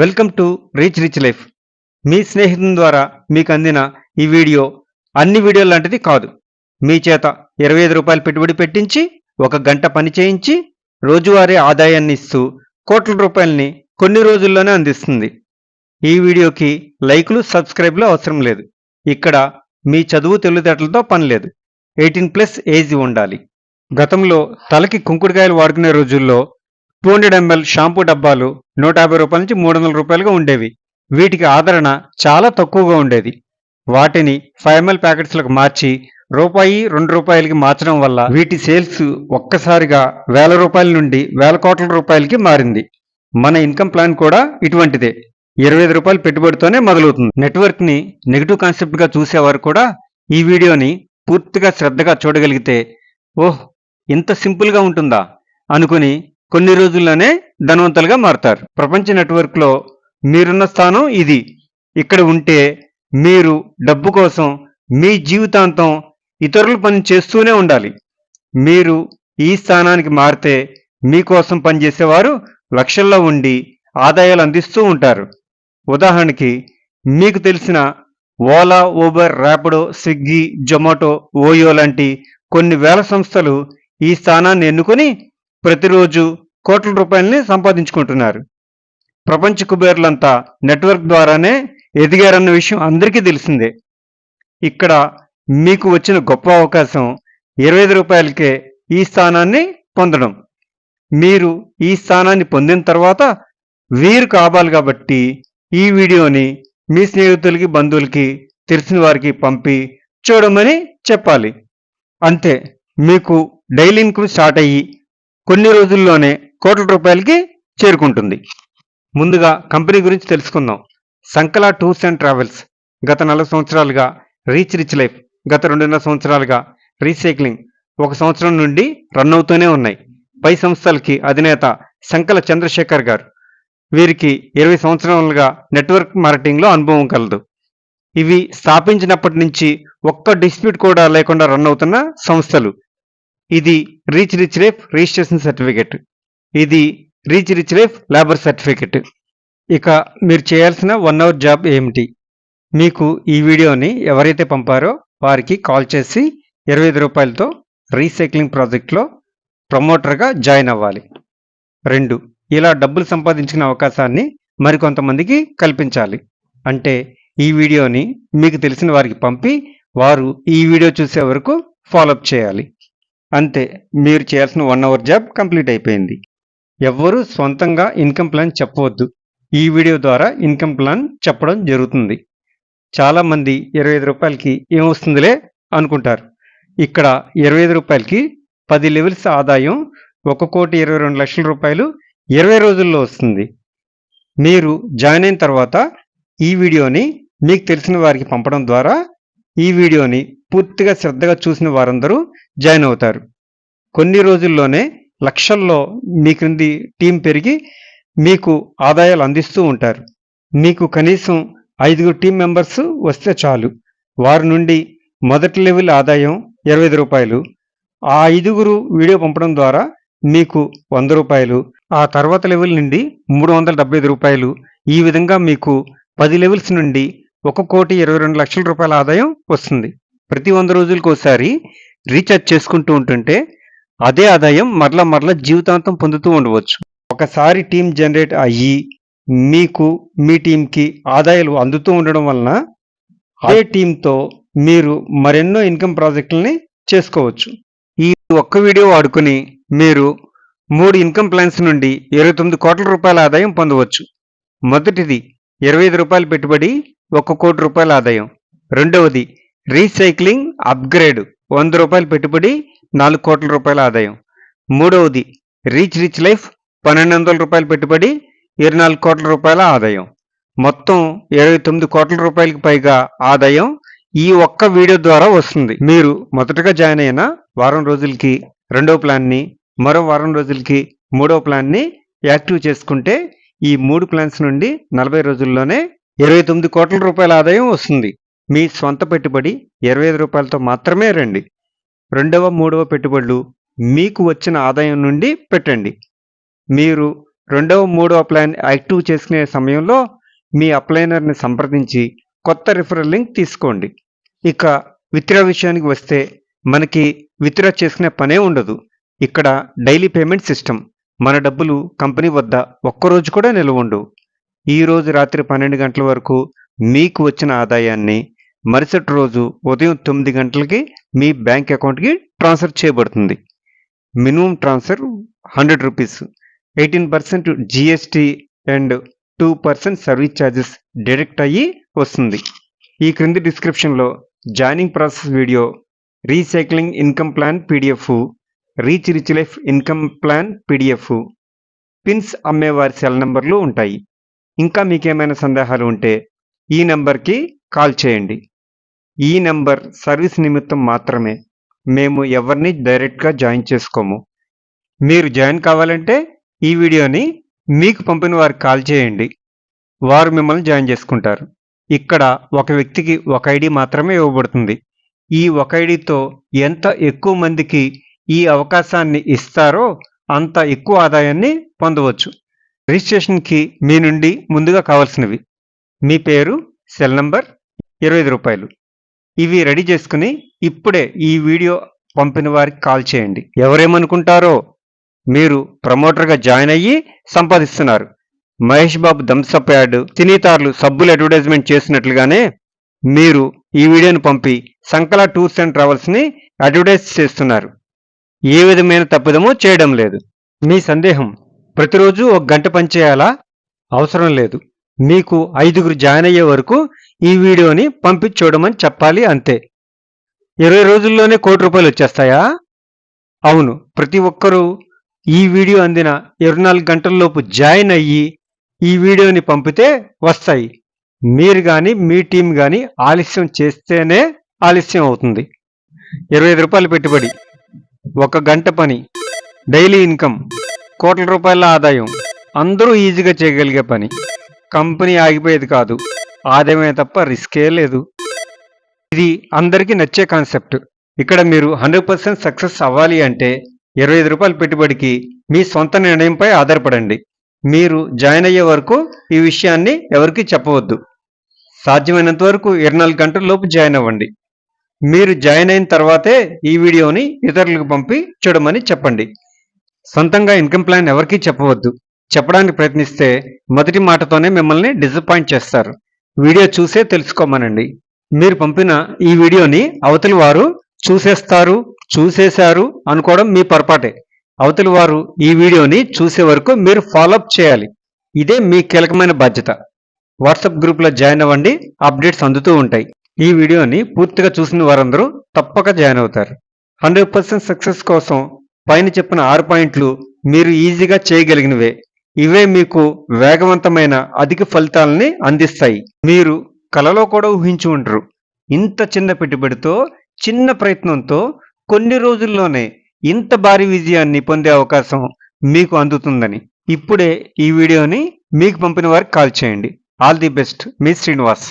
Welcome to reach rich life. మీ స్నేహితుని ద్వారా మీకు అందిన ఈ వీడియో అన్ని వీడియోలు లాంటిది కాదు. మీ చేత ఇరవై ఐదు రూపాయలు పెట్టుబడి పెట్టించి ఒక గంట పని చేయించి రోజువారీ ఆదాయాన్ని ఇస్తూ కోట్ల రూపాయలని కొన్ని రోజుల్లోనే అందిస్తుంది. ఈ వీడియోకి లైకులు సబ్స్క్రైబ్లు అవసరం లేదు. ఇక్కడ మీ చదువు తెలివితేటలతో పని లేదు. ఎయిటీన్ ప్లస్ ఏజ్ ఉండాలి. గతంలో తలకి కుంకుడుకాయలు వాడుకునే రోజుల్లో టూ హండ్రెడ్ ఎంఎల్ షాంపూ డబ్బాలు నూట యాభై రూపాయల నుంచి మూడు వందల రూపాయలుగా ఉండేవి. వీటికి ఆదరణ చాలా తక్కువగా ఉండేది. వాటిని ఫైవ్ ఎంఎల్ ప్యాకెట్స్లకు మార్చి రూపాయి రెండు రూపాయలకి మార్చడం వల్ల వీటి సేల్స్ ఒక్కసారిగా వేల రూపాయల నుండి వేల కోట్ల రూపాయలకి మారింది. మన ఇన్కమ్ ప్లాన్ కూడా ఇటువంటిదే. ఇరవై ఐదు రూపాయలు పెట్టుబడితోనే మొదలవుతుంది. నెట్వర్క్ని నెగిటివ్ కాన్సెప్ట్గా చూసేవారు కూడా ఈ వీడియోని పూర్తిగా శ్రద్ధగా చూడగలిగితే ఓహ్ ఇంత సింపుల్గా ఉంటుందా? అనుకుని కొన్ని రోజుల్లోనే ధనవంతులుగా మారుతారు. ప్రపంచ నెట్వర్క్లో మీరున్న స్థానం ఇది. ఇక్కడ ఉంటే మీరు డబ్బు కోసం మీ జీవితాంతం ఇతరుల పని చేస్తూనే ఉండాలి. మీరు ఈ స్థానానికి మారితే మీకోసం పనిచేసేవారు లక్షల్లో ఉండి ఆదాయాలు అందిస్తూ ఉంటారు. ఉదాహరణకి మీకు తెలిసిన ఓలా ఊబర్ ర్యాపిడో స్విగ్గీ జొమాటో ఓయో లాంటి కొన్ని వేల సంస్థలు ఈ స్థానాన్ని ఎన్నుకొని ప్రతిరోజు కోట్ల రూపాయలని సంపాదించుకుంటున్నారు. ప్రపంచ కుబేర్లంతా నెట్వర్క్ ద్వారానే ఎదిగారన్న విషయం అందరికీ తెలిసిందే. ఇక్కడ మీకు వచ్చిన గొప్ప అవకాశం ఇరవై ఐదు రూపాయలకే ఈ స్థానాన్ని పొందడం. మీరు ఈ స్థానాన్ని పొందిన తర్వాత వీరు కావాలి కాబట్టి ఈ వీడియోని మీ స్నేహితులకి బంధువులకి తెలిసిన వారికి పంపి చూడమని చెప్పాలి. అంతే మీకు డైలీ ఇన్కమ్ స్టార్ట్ అయ్యి కొన్ని రోజుల్లోనే కోట్ల రూపాయలకి చేరుకుంటుంది. ముందుగా కంపెనీ గురించి తెలుసుకుందాం. సంకల టూర్స్ అండ్ ట్రావెల్స్ గత నలభై సంవత్సరాలుగా రీచ్ రిచ్ లైఫ్ గత రెండున్నర సంవత్సరాలుగా రీసైక్లింగ్ ఒక సంవత్సరం నుండి రన్ అవుతూనే ఉన్నాయి. పై సంస్థలకి అధినేత సంకల చంద్రశేఖర్ గారు. వీరికి ఇరవై సంవత్సరాలుగా నెట్వర్క్ మార్కెటింగ్లో అనుభవం కలదు. ఇవి స్థాపించినప్పటి నుంచి ఒక్క డిస్ప్యూట్ కూడా లేకుండా రన్ అవుతున్న సంస్థలు. ఇది reach rich life registration certificate ఇది reach rich life labour certificate ఇక మీరు చేయాల్సిన వన్ అవర్ జాబ్ ఏమిటి? మీకు ఈ వీడియోని ఎవరైతే పంపారో వారికి కాల్ చేసి ఇరవై ఐదు రూపాయలతో రీసైక్లింగ్ ప్రాజెక్ట్లో ప్రమోటర్గా జాయిన్ అవ్వాలి. రెండు ఇలా డబ్బులు సంపాదించిన అవకాశాన్ని మరికొంతమందికి కల్పించాలి. అంటే ఈ వీడియోని మీకు తెలిసిన వారికి పంపి వారు ఈ వీడియో చూసే వరకు ఫాలోఅప్ చేయాలి. అంతే మీరు చేయాల్సిన వన్ అవర్ జాబ్ కంప్లీట్ అయిపోయింది. ఎవ్వరూ సొంతంగా ఇన్కమ్ ప్లాన్ చెప్పవద్దు. ఈ వీడియో ద్వారా ఇన్కమ్ ప్లాన్ చెప్పడం జరుగుతుంది. చాలామంది ఇరవై ఐదు రూపాయలకి ఏమొస్తుందిలే అనుకుంటారు. ఇక్కడ ఇరవై ఐదు రూపాయలకి పది లెవెల్స్ ఆదాయం ఒక కోటి ఇరవై రెండు లక్షల రూపాయలు ఇరవై రోజుల్లో వస్తుంది. మీరు జాయిన్ అయిన తర్వాత ఈ వీడియోని మీకు తెలిసిన వారికి పంపడం ద్వారా ఈ వీడియోని పూర్తిగా శ్రద్ధగా చూసిన వారందరూ జాయిన్ అవుతారు. కొన్ని రోజుల్లోనే లక్షల్లో మీ క్రింది టీం పెరిగి మీకు ఆదాయాలు అందిస్తూ ఉంటారు. మీకు కనీసం ఐదుగురు టీం మెంబర్స్ వస్తే చాలు. వారి నుండి మొదటి లెవెల్ ఆదాయం ఇరవై రూపాయలు. ఆ ఐదుగురు వీడియో పంపడం ద్వారా మీకు వంద రూపాయలు. ఆ తర్వాత లెవెల్ నుండి మూడు వందల డెబ్బై ఐదు రూపాయలు. ఈ విధంగా మీకు పది లెవెల్స్ నుండి ఒక కోటి ఇరవై రెండు లక్షల రూపాయల ఆదాయం వస్తుంది. ప్రతి వంద రోజులకు ఒకసారి రీఛార్జ్ చేసుకుంటూ ఉంటుంటే అదే ఆదాయం మరల మరల జీవితాంతం పొందుతూ ఉండవచ్చు. ఒకసారి టీం జనరేట్ అయ్యి మీకు మీ టీంకి ఆదాయాలు అందుతూ ఉండడం వలన అదే టీంతో మీరు మరెన్నో ఇన్కమ్ ప్రాజెక్టులని చేసుకోవచ్చు. ఈ ఒక్క వీడియో వాడుకొని మీరు మూడు ఇన్కమ్ ప్లాన్స్ నుండి ఇరవై తొమ్మిది కోట్ల రూపాయల ఆదాయం పొందవచ్చు. మొదటిది ఇరవై ఐదు రూపాయలు పెట్టుబడి ఒక కోటి రూపాయల ఆదాయం. రెండవది రీసైక్లింగ్ అప్గ్రేడ్. వంద రూపాయల పెట్టుబడి నాలుగు కోట్ల రూపాయల ఆదాయం. మూడవది రీచ్ రిచ్ లైఫ్ పన్నెండు వందల రూపాయల పెట్టుబడి ఇరవై నాలుగు కోట్ల రూపాయల ఆదాయం. మొత్తం ఇరవై తొమ్మిది కోట్ల రూపాయలకి పైగా ఆదాయం ఈ ఒక్క వీడియో ద్వారా వస్తుంది. మీరు మొదటగా జాయిన్ అయిన వారం రోజులకి రెండవ ప్లాన్ని మరో వారం రోజులకి మూడవ ప్లాన్ని యాక్టివ్ చేసుకుంటే ఈ మూడు ప్లాన్స్ నుండి నలభై రోజుల్లోనే ఇరవై తొమ్మిది కోట్ల రూపాయల ఆదాయం వస్తుంది. మీ స్వంత పెట్టుబడి ఇరవై ఐదు రూపాయలతో మాత్రమే రండి. రెండవ మూడవ పెట్టుబడులు మీకు వచ్చిన ఆదాయం నుండి పెట్టండి. మీరు రెండవ మూడవ ప్లాన్ యాక్టివ్ చేసుకునే సమయంలో మీ అప్లైనర్ని సంప్రదించి కొత్త రిఫరల్ లింక్ తీసుకోండి. ఇక విత్డ్రా విషయానికి వస్తే మనకి విత్డ్రా చేసుకునే పనే ఉండదు. ఇక్కడ డైలీ పేమెంట్ సిస్టమ్ మన డబ్బులు కంపెనీ వద్ద ఒక్కరోజు కూడా నిల్వ ఉండవు. ఈ రోజు రాత్రి పన్నెండు గంటల వరకు మీకు వచ్చిన ఆదాయాన్ని మరుసటి రోజు ఉదయం తొమ్మిది గంటలకి మీ బ్యాంక్ అకౌంట్కి ట్రాన్స్ఫర్ చేయబడుతుంది. Minimum transfer hundred rupees. Eighteen percent GST and two percent service charges deduct అయ్యి వస్తుంది. ఈ క్రింది డిస్క్రిప్షన్లో joining process video recycling income plan PDF reach rich life income plan PDF pins అమ్మేవారి cell నెంబర్లు ఉంటాయి. ఇంకా మీకేమైనా సందేహాలు ఉంటే ఈ నెంబర్కి కాల్ చేయండి. ఈ నెంబర్ సర్వీస్ నిమిత్తం మాత్రమే మేము ఎవరిని డైరెక్ట్గా జాయిన్ చేసుకోము. మీరు జాయిన్ కావాలంటే ఈ వీడియోని మీకు పంపిన వారికి కాల్ చేయండి. వారు మిమ్మల్ని జాయిన్ చేసుకుంటారు. ఇక్కడ ఒక వ్యక్తికి ఒక ఐడి మాత్రమే ఇవ్వబడుతుంది. ఈ ఒక ఐడితో ఎంత ఎక్కువ మందికి ఈ అవకాశాన్ని ఇస్తారో అంత ఎక్కువ ఆదాయాన్ని పొందవచ్చు. రిజిస్ట్రేషన్కి మీ నుండి ముందుగా కావాల్సినవి. మీ పేరు సెల్ నంబర్ ఇరవై ఐదు రూపాయలు. ఇవి రెడీ చేసుకుని ఇప్పుడే ఈ వీడియో పంపిన వారికి కాల్ చేయండి. ఎవరేమనుకుంటారో మీరు ప్రమోటర్గా జాయిన్ అయ్యి సంపాదిస్తున్నారు. Mahesh Babu Thums Up ad తినీతార్లు సబ్బులు అడ్వర్టైజ్మెంట్ చేసినట్లుగానే మీరు ఈ వీడియోను పంపి సంకల టూర్స్ అండ్ ట్రావెల్స్ని అడ్వర్టైజ్ చేస్తున్నారు. ఏ విధమైన తప్పిదమో చేయడం లేదు. మీ సందేహం ప్రతిరోజు ఒక గంట పనిచేయాలా? అవసరం లేదు. మీకు ఐదుగురు జాయిన్ అయ్యే వరకు ఈ వీడియోని పంపించూడమని చెప్పాలి అంతే. ఇరవై రోజుల్లోనే కోటి రూపాయలు వచ్చేస్తాయా? అవును ప్రతి ఒక్కరూ ఈ వీడియో అందిన ఇరవై నాలుగు గంటల్లోపు జాయిన్ అయ్యి ఈ వీడియోని పంపితే వస్తాయి. మీరు కానీ మీ టీం కానీ ఆలస్యం చేస్తేనే ఆలస్యం అవుతుంది. ఇరవై ఐదు రూపాయలు పెట్టుబడి ఒక గంట పని డైలీ ఇన్కమ్ కోట్ల రూపాయల ఆదాయం అందరూ ఈజీగా చేయగలిగే పని. కంపెనీ ఆగిపోయేది కాదు. ఆదాయమే తప్ప రిస్కే లేదు. ఇది అందరికీ నచ్చే కాన్సెప్ట్. ఇక్కడ మీరు హండ్రెడ్ పర్సెంట్ సక్సెస్ అవ్వాలి అంటే ఇరవై ఐదు రూపాయల పెట్టుబడికి మీ సొంత నిర్ణయంపై ఆధారపడండి. మీరు జాయిన్ అయ్యే వరకు ఈ విషయాన్ని ఎవరికీ చెప్పవద్దు. సాధ్యమైనంత వరకు ఇరవై నాలుగు గంటల లోపు జాయిన్ అవ్వండి. మీరు జాయిన్ అయిన తర్వాతే ఈ వీడియోని ఇతరులకు పంపి చూడమని చెప్పండి. సొంతంగా ఇన్కమ్ ప్లాన్ ఎవరికీ చెప్పవద్దు. చెప్పడానికి ప్రయత్నిస్తే మొదటి మాటతోనే మిమ్మల్ని డిసప్పాయింట్ చేస్తారు. వీడియో చూసే తెలుసుకోమనండి. మీరు పంపిన ఈ వీడియోని అవతలి వారు చూసేస్తారు చూసేశారు అనుకోవడం మీ పొరపాటే. అవతలి వారు ఈ వీడియోని చూసే వరకు మీరు ఫాలోఅప్ చేయాలి. ఇదే మీ కీలకమైన బాధ్యత. వాట్సాప్ గ్రూప్లో జాయిన్ అవ్వండి అప్డేట్స్ అందుతూ ఉంటాయి. ఈ వీడియోని పూర్తిగా చూసిన వారందరూ తప్పక జాయిన్ అవుతారు. హండ్రెడ్ పర్సెంట్ సక్సెస్ కోసం పైన చెప్పిన ఆరు పాయింట్లు మీరు ఈజీగా చేయగలిగినవే. ఇవే మీకు వేగవంతమైన అధిక ఫలితాలని అందిస్తాయి. మీరు కలలో కూడా ఊహించి ఉండరు. ఇంత చిన్న పెట్టుబడితో చిన్న ప్రయత్నంతో కొన్ని రోజుల్లోనే ఇంత భారీ విజయాన్ని పొందే అవకాశం మీకు అందుతుందని. ఇప్పుడే ఈ వీడియోని మీకు పంపిన వారికి కాల్ చేయండి. All the best. Me Srinivas.